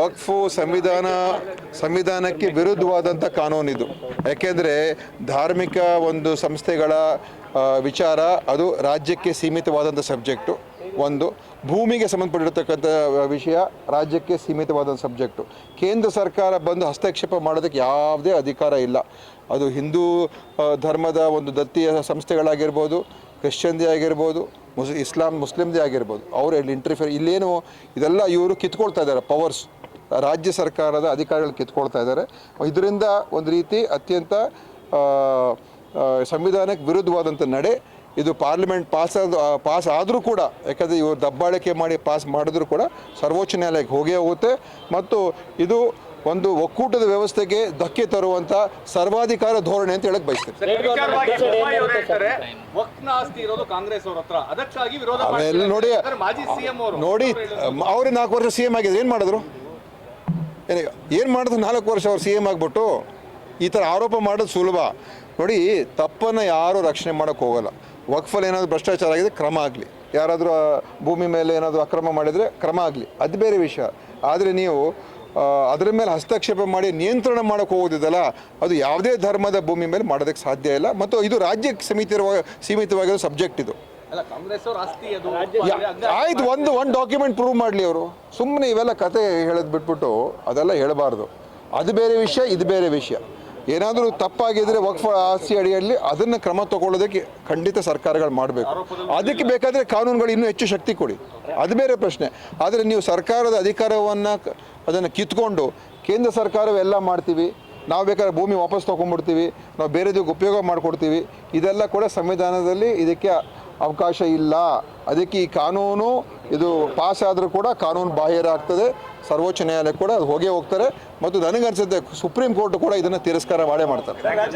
ವಕ್ಫು ಸಂವಿಧಾನ, ಸಂವಿಧಾನಕ್ಕೆ ವಿರುದ್ಧವಾದಂಥ ಕಾನೂನಿದು ಯಾಕೆಂದರೆ ಧಾರ್ಮಿಕ ಒಂದು ಸಂಸ್ಥೆಗಳ ವಿಚಾರ ಅದು ರಾಜ್ಯಕ್ಕೆ ಸೀಮಿತವಾದಂಥ ಸಬ್ಜೆಕ್ಟು. ಒಂದು, ಭೂಮಿಗೆ ಸಂಬಂಧಪಟ್ಟಿರತಕ್ಕಂಥ ವಿಷಯ ರಾಜ್ಯಕ್ಕೆ ಸೀಮಿತವಾದಂಥ ಸಬ್ಜೆಕ್ಟು. ಕೇಂದ್ರ ಸರ್ಕಾರ ಬಂದು ಹಸ್ತಕ್ಷೇಪ ಮಾಡೋದಕ್ಕೆ ಯಾವುದೇ ಅಧಿಕಾರ ಇಲ್ಲ. ಅದು ಹಿಂದೂ ಧರ್ಮದ ಒಂದು ದತ್ತಿಯ ಸಂಸ್ಥೆಗಳಾಗಿರ್ಬೋದು ಕ್ರಿಶ್ಚಿಯನ್ದೇ ಆಗಿರ್ಬೋದು, ಮುಸ್ ಇಸ್ಲಾಂ ಮುಸ್ಲಿಮ್ದೇ ಆಗಿರ್ಬೋದು, ಅವರು ಇಲ್ಲಿ ಇಂಟರ್ಫಿಯರ್ ಇಲ್ಲೇನು ಇದೆಲ್ಲ ಇವರು ಕಿತ್ಕೊಳ್ತಾ ಇದ್ದಾರೆ ಪವರ್ಸ್ ರಾಜ್ಯ ಸರ್ಕಾರದ ಅಧಿಕಾರಿಗಳು ಕಿತ್ಕೊಳ್ತಾ ಇದ್ದಾರೆ. ಇದರಿಂದ ಒಂದು ರೀತಿ ಅತ್ಯಂತ ಸಂವಿಧಾನಕ್ಕೆ ವಿರುದ್ಧವಾದಂಥ ನಡೆ, ಇದು ಪಾರ್ಲಿಮೆಂಟ್ ಪಾಸ್ ಪಾಸ್ ಆದರೂ ಕೂಡ, ಯಾಕಂದರೆ ಇವರು ದಬ್ಬಾಳಿಕೆ ಮಾಡಿ ಪಾಸ್ ಮಾಡಿದ್ರು ಕೂಡ ಸರ್ವೋಚ್ಚ ನ್ಯಾಯಾಲಯಕ್ಕೆ ಹೋಗೇ ಹೋಗುತ್ತೆ. ಮತ್ತು ಇದು ಒಂದು ಒಕ್ಕೂಟದ ವ್ಯವಸ್ಥೆಗೆ ಧಕ್ಕೆ ತರುವಂತ ಸರ್ವಾಧಿಕಾರ ಧೋರಣೆ ಅಂತ ಹೇಳಕ್ ಬಯಸ್ತೇನೆ. ನೋಡಿ ಸಿಎಂ ಅವರು. ನೋಡಿ ಅವ್ರಿಗೆ ನಾಲ್ಕು ವರ್ಷ ಸಿ ಎಂ ಆಗಿದ್ರು. ಏನು ಮಾಡಿದ್ರು? ಏನು ಮಾಡಿದ್ರು ನಾಲ್ಕು ವರ್ಷ ಅವ್ರು ಸಿ ಎಂ ಆಗಿಬಿಟ್ಟು? ಈ ಥರ ಆರೋಪ ಮಾಡೋದು ಸುಲಭ. ನೋಡಿ ತಪ್ಪನ್ನು ಯಾರೂ ರಕ್ಷಣೆ ಮಾಡೋಕ್ಕೆ ಹೋಗಲ್ಲ. ವಕ್ಫಲ್ಲಿ ಏನಾದರೂ ಭ್ರಷ್ಟಾಚಾರ ಆಗಿದೆ ಕ್ರಮ ಆಗಲಿ. ಯಾರಾದರೂ ಭೂಮಿ ಮೇಲೆ ಏನಾದರೂ ಅಕ್ರಮ ಮಾಡಿದರೆ ಕ್ರಮ ಆಗಲಿ. ಅದು ಬೇರೆ ವಿಷಯ. ಆದರೆ ನೀವು ಅದರ ಮೇಲೆ ಹಸ್ತಕ್ಷೇಪ ಮಾಡಿ ನಿಯಂತ್ರಣ ಮಾಡೋಕ್ಕೆ ಹೋಗೋದಿದಲ್ಲ ಅದು ಯಾವುದೇ ಧರ್ಮದ ಭೂಮಿ ಮೇಲೆ ಮಾಡೋದಕ್ಕೆ ಸಾಧ್ಯ ಇಲ್ಲ. ಮತ್ತು ಇದು ರಾಜ್ಯಕ್ಕೆ ಸೀಮಿತರುವ ಸೀಮಿತವಾಗಿರೋ ಸಬ್ಜೆಕ್ಟ್ ಇದು. ಅಲ್ಲ ಕಾಂಗ್ರೆಸ್ ಅವ್ರ ಆಸ್ತಿ ಅದು. ಯಾ- ಆಯ್ತು ಒಂದು ಒಂದು ಡಾಕ್ಯುಮೆಂಟ್ ಪ್ರೂವ್ ಮಾಡಲಿ ಅವರು. ಸುಮ್ಮನೆ ಇವೆಲ್ಲ ಕತೆ ಹೇಳೋದು ಬಿಟ್ಬಿಟ್ಟು ಅದೆಲ್ಲ ಹೇಳಬಾರ್ದು. ಅದು ಬೇರೆ ವಿಷಯ ಇದು ಬೇರೆ ವಿಷಯ. ಏನಾದರೂ ತಪ್ಪಾಗಿದ್ದರೆ ವಕ್ಫ್ ಆಸ್ತಿ ಅಡಿಯಲ್ಲಿ ಅದನ್ನು ಕ್ರಮ ತಗೊಳ್ಳೋದಕ್ಕೆ ಖಂಡಿತ ಸರ್ಕಾರಗಳು ಮಾಡಬೇಕು. ಅದಕ್ಕೆ ಬೇಕಾದರೆ ಕಾನೂನುಗಳು ಇನ್ನೂ ಹೆಚ್ಚು ಶಕ್ತಿ ಕೊಡಿ. ಅದು ಬೇರೆ ಪ್ರಶ್ನೆ. ಆದರೆ ನೀವು ಸರ್ಕಾರದ ಅಧಿಕಾರವನ್ನು ಅದನ್ನು ಕಿತ್ಕೊಂಡು ಕೇಂದ್ರ ಸರ್ಕಾರವೆಲ್ಲ ಮಾಡ್ತೀವಿ. ನಾವು ಬೇಕಾದ್ರೆ ಭೂಮಿ ವಾಪಸ್ ತೊಗೊಂಡ್ಬಿಡ್ತೀವಿ. ನಾವು ಬೇರೆದಕ್ಕೆ ಉಪಯೋಗ ಮಾಡಿಕೊಡ್ತೀವಿ. ಇದೆಲ್ಲ ಕೂಡ ಸಂವಿಧಾನದಲ್ಲಿ ಇದಕ್ಕೆ ಅವಕಾಶ ಇಲ್ಲ. ಅದಕ್ಕೆ ಈ ಕಾನೂನು ಇದು ಪಾಸ್ ಆದರೂ ಕೂಡ ಕಾನೂನು ಬಾಹಿರ ಆಗ್ತದೆ. ಸರ್ವೋಚ್ಚ ನ್ಯಾಯಾಲಯ ಕೂಡ ಹೋಗೇ ಹೋಗ್ತಾರೆ. ಮತ್ತು ನನಗನ್ಸುತ್ತೆ ಸುಪ್ರೀಂ ಕೋರ್ಟ್ ಕೂಡ ಇದನ್ನು ತಿರಸ್ಕಾರ ಮಾಡೇ ಮಾಡ್ತಾರೆ.